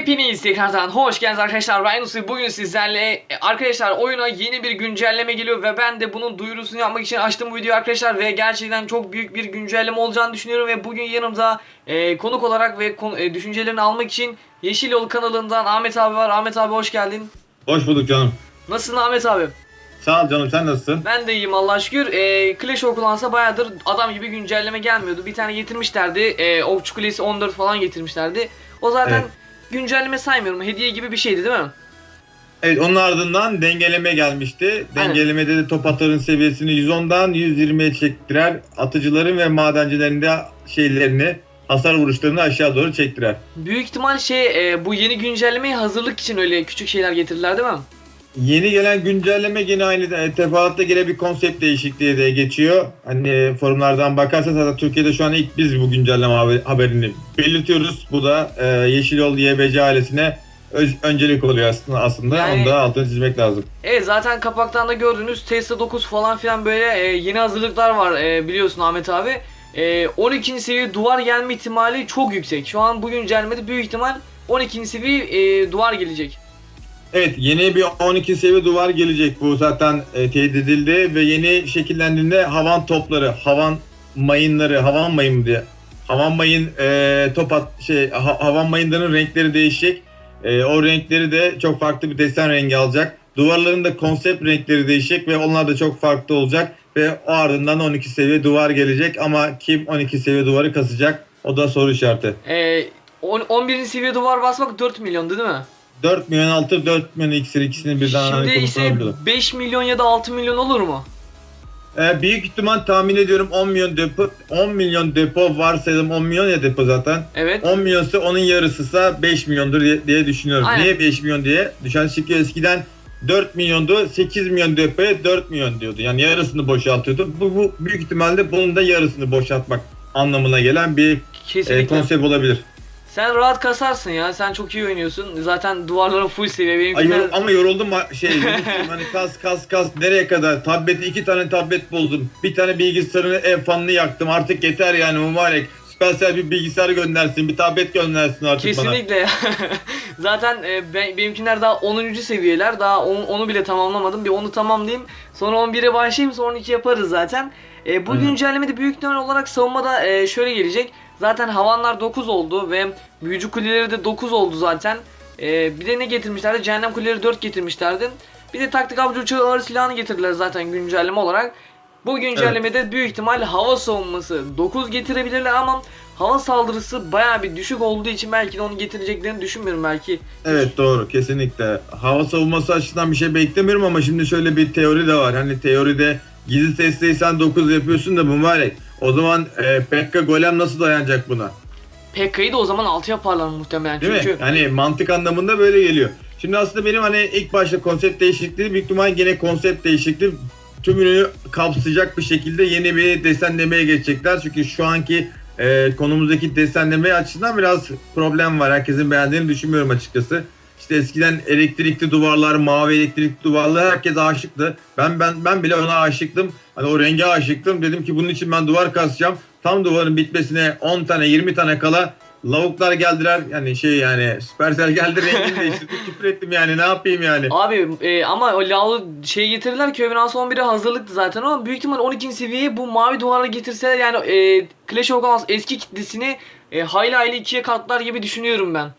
Hepiniz tekrardan hoş geldiniz arkadaşlar. Ben. Bugün sizlerle e, arkadaşlar oyuna yeni bir güncelleme geliyor ve ben de bunun duyurusunu yapmak için açtım bu videoyu arkadaşlar ve gerçekten çok büyük bir güncelleme olacağını düşünüyorum ve bugün yanımda e, konuk olarak ve konu- e, düşüncelerini almak için Yeşil Yol kanalından Ahmet abi var. Ahmet abi hoş geldin. Hoş bulduk canım. Nasılsın Ahmet abi? Sağ ol canım sen nasılsın? Ben de iyiyim Allah'a şükür. E, Clash of Clans'a bayağıdır adam gibi güncelleme gelmiyordu. Bir tane getirmişlerdi. E, Okçu Kulesi 14 falan getirmişlerdi. O zaten Evet. Güncelleme saymıyorum. Hediye gibi bir şeydi değil mi? Evet onun ardından dengeleme gelmişti. Dengelemede de top atarın seviyesini 110'dan 120'ye çektirer. Atıcıların ve madencilerin de şeylerini hasar vuruşlarını aşağı doğru çektirer. Büyük ihtimal şey e, bu yeni güncellemeye hazırlık için öyle küçük şeyler getirdiler değil mi? Yeni gelen güncelleme yine aynı e, tefaatta gene bir konsept değişikliği de geçiyor. Hani forumlardan bakarsan zaten Türkiye'de şu an ilk biz bu güncelleme haber- haberini belirtiyoruz. Bu da e, Yeşil Yol YBC ailesine öz- öncelik oluyor aslında. aslında. Yani- Onu da altını çizmek lazım. Evet zaten kapaktan da gördüğünüz Tesla 9 falan filan böyle e, yeni hazırlıklar var e, biliyorsun Ahmet abi. E, 12. seviye duvar gelme ihtimali çok yüksek. Şu an bu güncellemede büyük ihtimal 12. seviye e, duvar gelecek. Evet yeni bir 12 seviye duvar gelecek bu zaten e, teyit edildi ve yeni şekillendiğinde havan topları, havan mayınları, havan mayın diye. Havan mayın e, top at, şey ha- havan mayınlarının renkleri değişecek. E, o renkleri de çok farklı bir desen rengi alacak. Duvarların da konsept renkleri değişecek ve onlar da çok farklı olacak ve o ardından 12 seviye duvar gelecek ama kim 12 seviye duvarı kasacak? O da soru işareti. E, on- 11. seviye duvar basmak 4 milyondu değil mi? 4 milyon altı, 4 milyon iksir ikisini birden hani Şimdi ise konuşalım. 5 milyon ya da 6 milyon olur mu? Ee, büyük ihtimal tahmin ediyorum 10 milyon depo 10 milyon depo varsayalım 10 milyon ya depo zaten. Evet. 10 milyonsa onun yarısıysa 5 milyondur diye, diye düşünüyorum. Aynen. Niye 5 milyon diye? Düşen çünkü eskiden 4 milyondu 8 milyon depoya 4 milyon diyordu. Yani yarısını boşaltıyordu. Bu, bu büyük ihtimalle bunun da yarısını boşaltmak anlamına gelen bir e, konsept olabilir. Sen rahat kasarsın ya. Sen çok iyi oynuyorsun. Zaten duvarların full seviye. Ay, Benimkiler... yor- ama yoruldum ha- şey Yunus'cum, hani kas kas kas nereye kadar tableti iki tane tablet bozdum bir tane bilgisayarını ev fanını yaktım artık yeter yani mübarek Supercell bir bilgisayar göndersin bir tablet göndersin artık bana. Kesinlikle. Zaten e, ben, benimkiler daha 10. seviyeler. Daha on- onu bile tamamlamadım. Bir onu tamamlayayım. Sonra 11'e başlayayım. Sonra 12 yaparız zaten. E, bu Hı büyük ihtimal olarak savunmada e, şöyle gelecek. Zaten havanlar 9 oldu ve büyücü kuleleri de 9 oldu zaten. E, bir de ne getirmişlerdi? Cehennem kuleleri 4 getirmişlerdi. Bir de taktik avcı uçağı ağır silahını getirdiler zaten güncelleme olarak. Bu güncellemede büyük ihtimal hava savunması 9 getirebilirler ama hava saldırısı baya bir düşük olduğu için belki de onu getireceklerini düşünmüyorum belki. Evet doğru kesinlikle. Hava savunması açısından bir şey beklemiyorum ama şimdi şöyle bir teori de var. Hani teoride gizli testteysen 9 yapıyorsun da mübarek. O zaman e, Pekka Golem nasıl dayanacak buna? PK'yı da o zaman 6 yaparlar muhtemelen Değil çünkü mi? Yani mantık anlamında böyle geliyor. Şimdi aslında benim hani ilk başta konsept değişikliği büyük ihtimal yine konsept değişikliği tümünü kapsayacak bir şekilde yeni bir desenlemeye geçecekler. Çünkü şu anki e, konumuzdaki desenleme açısından biraz problem var. Herkesin beğendiğini düşünmüyorum açıkçası. İşte eskiden elektrikli duvarlar, mavi elektrikli duvarlar herkes aşıktı. Ben ben ben bile ona aşıktım. Hani o renge aşıktım. Dedim ki bunun için ben duvar kasacağım. Tam duvarın bitmesine 10 tane 20 tane kala lavuklar geldiler. Yani şey yani Supercell geldi rengini değiştirdi. Küfür ettim yani ne yapayım yani. Abi e, ama o lavlı şey getirdiler ki Ömür 11'e hazırlıktı zaten ama büyük ihtimal 12. seviyeye bu mavi duvarla getirseler yani e, Clash of Clans eski kitlesini e, hayli hayli ikiye katlar gibi düşünüyorum ben.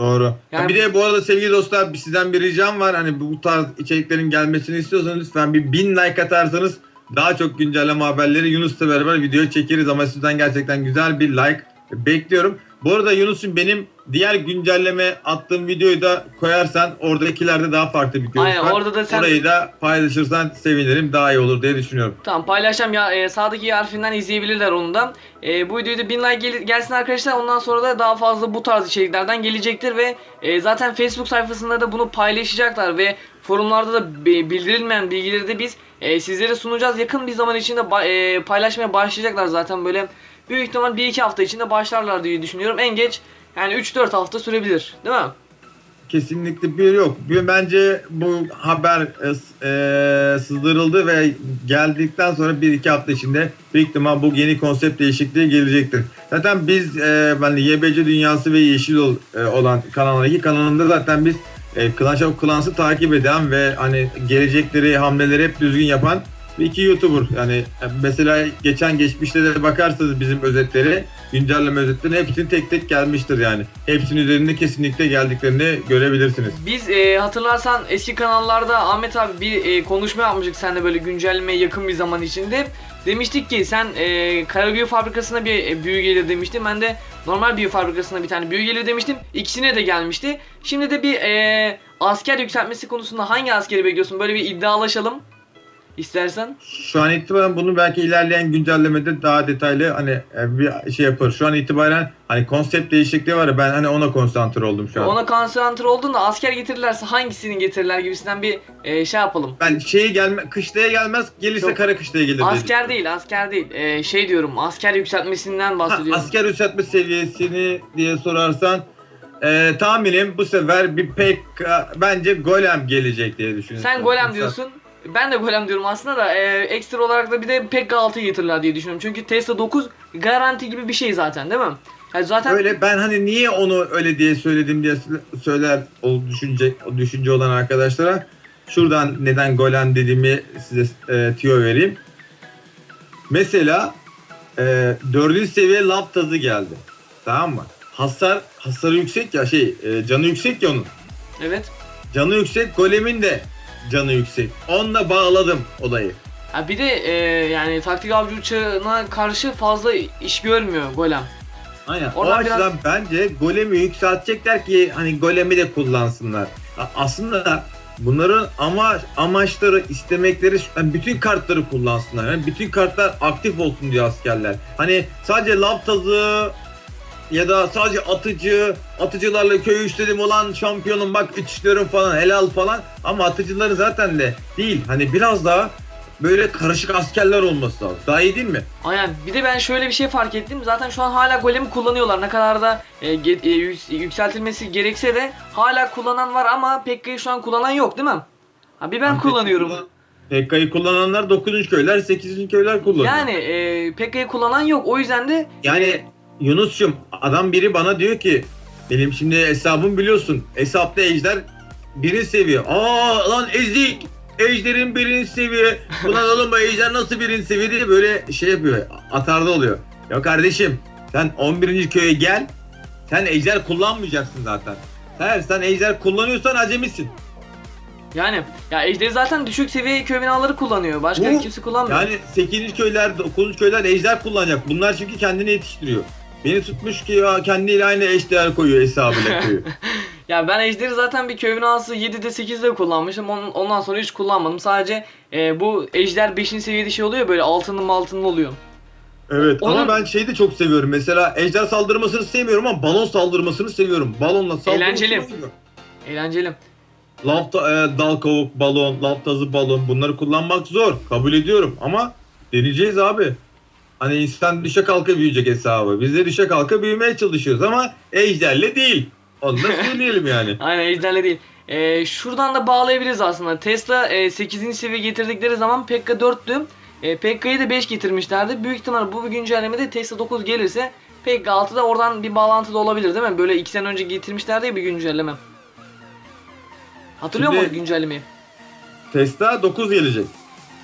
Doğru. Yani- bir de bu arada sevgili dostlar sizden bir ricam var. Hani bu tarz içeriklerin gelmesini istiyorsanız lütfen bir bin like atarsanız daha çok güncelleme haberleri Yunus'la beraber video çekeriz ama sizden gerçekten güzel bir like bekliyorum. Bu arada Yunus'un benim diğer güncelleme attığım videoyu da koyarsan oradakilerde daha farklı bir görüş Aynen, var. orada da sen- Orayı da paylaşırsan sevinirim. Daha iyi olur diye düşünüyorum. Tamam paylaşacağım ya e, sağdaki harfinden izleyebilirler onu da. E, bu videoda 1000 like gel- gelsin arkadaşlar ondan sonra da daha fazla bu tarz içeriklerden gelecektir ve e, zaten Facebook sayfasında da bunu paylaşacaklar ve forumlarda da bi- bildirilmeyen bilgileri de biz e, sizlere sunacağız. Yakın bir zaman içinde e, paylaşmaya başlayacaklar zaten böyle büyük ihtimal 1-2 hafta içinde başlarlar diye düşünüyorum. En geç yani 3-4 hafta sürebilir değil mi? kesinlikle bir yok. Bir, bence bu haber e, e, sızdırıldı ve geldikten sonra bir iki hafta içinde büyük ihtimal bu yeni konsept değişikliği gelecektir. Zaten biz e, de YBC Dünyası ve Yeşil e, olan kanaldaki kanalında zaten biz e, Clash of Clans'ı takip eden ve hani gelecekleri hamleleri hep düzgün yapan bir iki YouTuber. Yani mesela geçen geçmişte de bakarsanız bizim özetleri, güncelleme özetlerine hepsini tek tek gelmiştir yani. Hepsinin üzerinde kesinlikle geldiklerini görebilirsiniz. Biz e, hatırlarsan eski kanallarda Ahmet abi bir e, konuşma yapmıştık seninle böyle güncellemeye yakın bir zaman içinde. Demiştik ki sen e, Karabüyü fabrikasına bir e, büyü gelir demiştin. Ben de normal büyü fabrikasına bir tane büyü gelir demiştim. İkisine de gelmişti. Şimdi de bir e, asker yükseltmesi konusunda hangi askeri bekliyorsun? Böyle bir iddialaşalım. İstersen. Şu an itibaren bunu belki ilerleyen güncellemede daha detaylı hani e, bir şey yapar. Şu an itibaren hani konsept değişikliği var ya ben hani ona konsantre oldum şu an. Ona konsantre oldun da asker getirirlerse hangisini getirirler gibisinden bir e, şey yapalım. Ben şeye gelme kışlaya gelmez gelirse Yok. kara kışlaya gelir. diye Asker değil, asker değil. E, şey diyorum, asker yükseltmesinden Ha, bahsediyorum. asker yükseltme seviyesini diye sorarsan e, tahminim bu sefer bir pek bence golem gelecek diye düşünüyorum. Sen golem diyorsun. Ben de golem diyorum aslında da e, ekstra olarak da bir de Pekka 6 getirirler diye düşünüyorum. Çünkü Tesla 9 garanti gibi bir şey zaten değil mi? Yani zaten Öyle ben hani niye onu öyle diye söyledim diye söyler o düşünce o düşünce olan arkadaşlara şuradan neden golem dediğimi size e, tüyo vereyim. Mesela e, dördüncü seviye lav tazı geldi. Tamam mı? Hasar hasarı yüksek ya şey e, canı yüksek ya onun. evet. Canı yüksek golemin de canı yüksek. Onunla bağladım olayı. Ha bir de e, yani taktik avcı uçağına karşı fazla iş görmüyor golem. Aynen. Oradan o açıdan bence golemi yükseltecekler ki hani golemi de kullansınlar. Aslında bunların ama amaçları istemekleri yani bütün kartları kullansınlar. Yani bütün kartlar aktif olsun diyor askerler. Hani sadece lav tazı ya da sadece atıcı, atıcılarla köy işledim olan şampiyonum bak içlerim falan helal falan ama atıcıların zaten de değil. Hani biraz daha böyle karışık askerler olması lazım. Daha iyi değil mi? Aynen. Bir de ben şöyle bir şey fark ettim. Zaten şu an hala golemi kullanıyorlar. Ne kadar da e, ge- e, yük- yükseltilmesi gerekse de hala kullanan var ama Pekka'yı şu an kullanan yok değil mi? Ha bir ben Antep'i kullanıyorum. kullan- PK'yı kullananlar 9. köyler, 8. köyler kullanıyor. Yani e, Pekka'yı kullanan yok. O yüzden de Yani Yunus'cum adam biri bana diyor ki benim şimdi hesabım biliyorsun. Hesapta ejder birinci seviye. Aa lan ezik. Ejderin birinci seviye. Ulan oğlum bu ejder nasıl birinci seviye diye böyle şey yapıyor. Atarda oluyor. Ya kardeşim sen 11. köye gel. Sen ejder kullanmayacaksın zaten. Eğer sen ejder kullanıyorsan acemisin. yani ya Ejderi zaten düşük seviye köy binaları kullanıyor. Başka Bu- kimse kullanmıyor. Yani 8. köyler, 9. köyler ejder kullanacak. Bunlar çünkü kendini yetiştiriyor. Beni tutmuş ki ya kendiyle aynı eşdeğer koyuyor hesabıyla koyuyor. Ya ben Ejder'i zaten bir köy binası 7'de 8'de kullanmışım. Onun- Ondan sonra hiç kullanmadım. Sadece e, bu Ejder 5. seviyede şey oluyor böyle altınlı altınlı oluyor. Evet Onun- ama ben şeyi de çok seviyorum. Mesela ejder saldırmasını sevmiyorum ama balon saldırmasını seviyorum. Balonla saldırmasını Eğlenceli. seviyorum. Eğlenceli. Lav ta- e, dal kavuk balon, lav tazı balon bunları kullanmak zor. Kabul ediyorum ama deneyeceğiz abi. Hani insan düşe kalka büyüyecek hesabı. Biz de düşe kalka büyümeye çalışıyoruz ama ejderle değil. Onu da söyleyelim yani. Aynen Ejder'le değil. E, şuradan da bağlayabiliriz aslında. Tesla e, 8. seviye getirdikleri zaman Pekka 4'tü. E, Pekka'yı da 5 getirmişlerdi. Büyük ihtimal bu güncellemede Tesla 9 gelirse Pekka 6 da oradan bir bağlantı da olabilir değil mi? Böyle 2 sene önce getirmişlerdi ya bir güncelleme. Hatırlıyor Şimdi- musun güncellemeyi? Tesla 9 gelecek.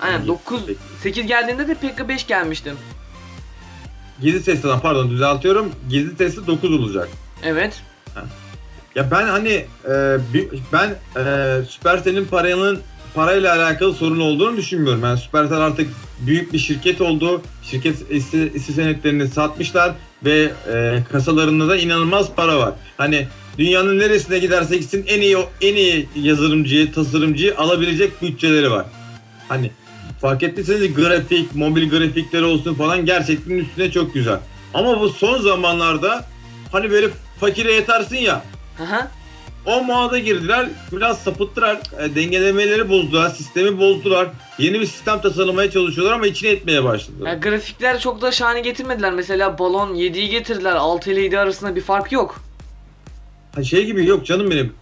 Aynen 9 8 geldiğinde de Pekka 5 gelmişti. Gizli Tesla'dan pardon düzeltiyorum. Gizli Tesla 9 olacak. Evet. Ya ben hani e, bi- ben e, Supercell'in paranın parayla alakalı sorun olduğunu düşünmüyorum. Yani Supercell artık büyük bir şirket oldu. Şirket hisse, hisse senetlerini satmışlar ve e, kasalarında da inanılmaz para var. Hani dünyanın neresine giderse gitsin en iyi en iyi yazılımcıyı, tasarımcıyı alabilecek bütçeleri var. Hani fark ettiyseniz grafik, mobil grafikleri olsun falan gerçekten üstüne çok güzel. Ama bu son zamanlarda hani böyle fakire yatarsın ya Aha. o moda girdiler. Biraz sapıttılar. E, dengelemeleri bozdular. Sistemi bozdular. Yeni bir sistem tasarlamaya çalışıyorlar ama içine etmeye başladılar. Ya grafikler çok da şahane getirmediler. Mesela balon 7'yi getirdiler. 6 ile 7 arasında bir fark yok. Ha, şey gibi yok canım benim.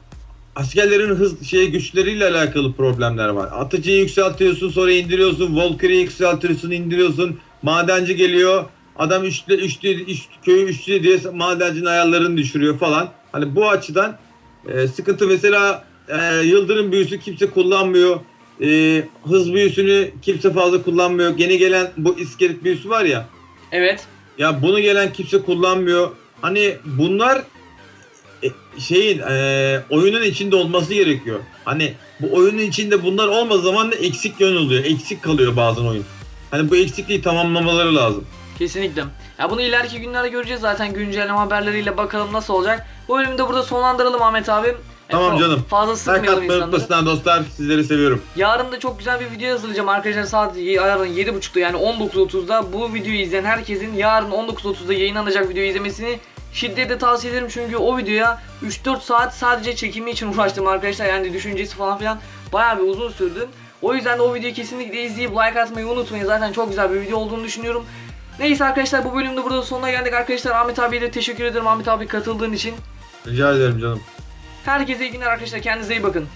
Askerlerin hız şey güçleriyle alakalı problemler var. Atıcıyı yükseltiyorsun sonra indiriyorsun. Volker'i yükseltiyorsun indiriyorsun. Madenci geliyor. Adam üçlü, üçlü, üç, köyü üçlü diye madencinin ayarlarını düşürüyor falan. Hani bu açıdan e, sıkıntı mesela e, yıldırım büyüsü kimse kullanmıyor. E, hız büyüsünü kimse fazla kullanmıyor. Yeni gelen bu iskelet büyüsü var ya. Evet. Ya bunu gelen kimse kullanmıyor. Hani bunlar e, şeyin e, oyunun içinde olması gerekiyor. Hani bu oyunun içinde bunlar olmadığı zaman da eksik yön oluyor. Eksik kalıyor bazen oyun. Hani bu eksikliği tamamlamaları lazım. Kesinlikle. Ya bunu ileriki günlerde göreceğiz zaten güncelleme haberleriyle bakalım nasıl olacak. Bu bölümü de burada sonlandıralım Ahmet abi. Tamam fa- canım. Fazla Like sıkmayalım atmayı insanları. unutmasınlar dostlar. Sizleri seviyorum. Yarın da çok güzel bir video hazırlayacağım arkadaşlar saat y- yarın 7.30'da yani 19.30'da bu videoyu izleyen herkesin yarın 19.30'da yayınlanacak videoyu izlemesini şiddetle tavsiye ederim çünkü o videoya 3-4 saat sadece çekimi için uğraştım arkadaşlar yani düşüncesi falan filan bayağı bir uzun sürdü. O yüzden de o videoyu kesinlikle izleyip like atmayı unutmayın zaten çok güzel bir video olduğunu düşünüyorum. Neyse arkadaşlar bu bölümde burada sonuna geldik arkadaşlar Ahmet abiye de teşekkür ederim Ahmet abi katıldığın için. Rica ederim canım. Herkese iyi günler arkadaşlar kendinize iyi bakın.